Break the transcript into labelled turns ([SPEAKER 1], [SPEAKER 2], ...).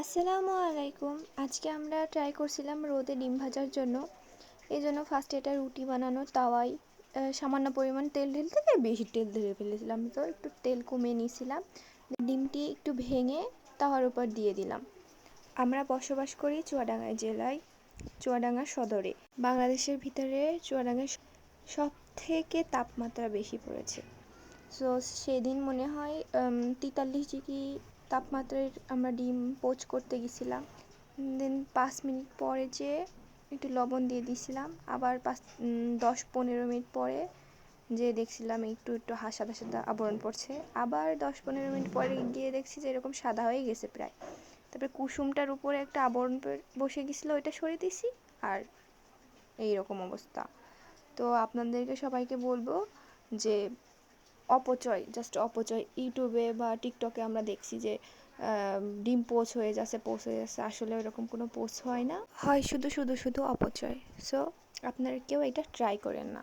[SPEAKER 1] আসসালামু আলাইকুম। আজকে আমরা ট্রাই করছিলাম রোদে ডিম ভাজার জন্য। এই জন্য ফার্স্টে এটা রুটি বানানো তাওয়াই সামান্য পরিমাণ তেল ঢেলে থেকে বেশি তেল ঢেলে ফেলেছিলাম। তো একটু তেল কমিয়ে নিয়েছিলাম। ডিমটি একটু ভেঙে তাওয়ার উপর দিয়ে দিলাম। আমরা বসবাস করি চুয়াডাঙ্গা জেলায়, চুয়াডাঙ্গা সদরে। বাংলাদেশের ভিতরে চুয়াডাঙ্গায় সব থেকে তাপমাত্রা বেশি পড়েছে। সো সেদিন মনে হয় তেতাল্লিশ ডিগ্রি তাপমাত্রায় আমরা ডিম পোচ করতে গেছিলাম। দেন পাঁচ মিনিট পরে যে একটু লবণ দিয়ে দিছিলাম আবার পাঁচ দশ পনেরো মিনিট পরে যে দেখছিলাম একটু একটু সাদা সাদা আবরণ পড়ছে। আবার দশ পনেরো মিনিট পরে গিয়ে দেখছি যে এরকম সাদা হয়ে গেছে প্রায়। তারপরে কুসুমটার উপরে একটা আবরণ বসে গেছিল, ওইটা সরিয়ে দিছি আর এই রকম অবস্থা। তো আপনাদেরকে সবাইকে বলব যে অপচয় জাস্ট অপচয়। ইউটিউবে বা টিকটকে আমরা দেখছি যে ডিম পোচ হয়ে যাচ্ছে পোচ হয়ে যাচ্ছে। আসলে ওরকম কোনো পোচ হয় না। হয় শুধু শুধু শুধু অপচয়। সো আপনারা কেউ এটা ট্রাই করেন না।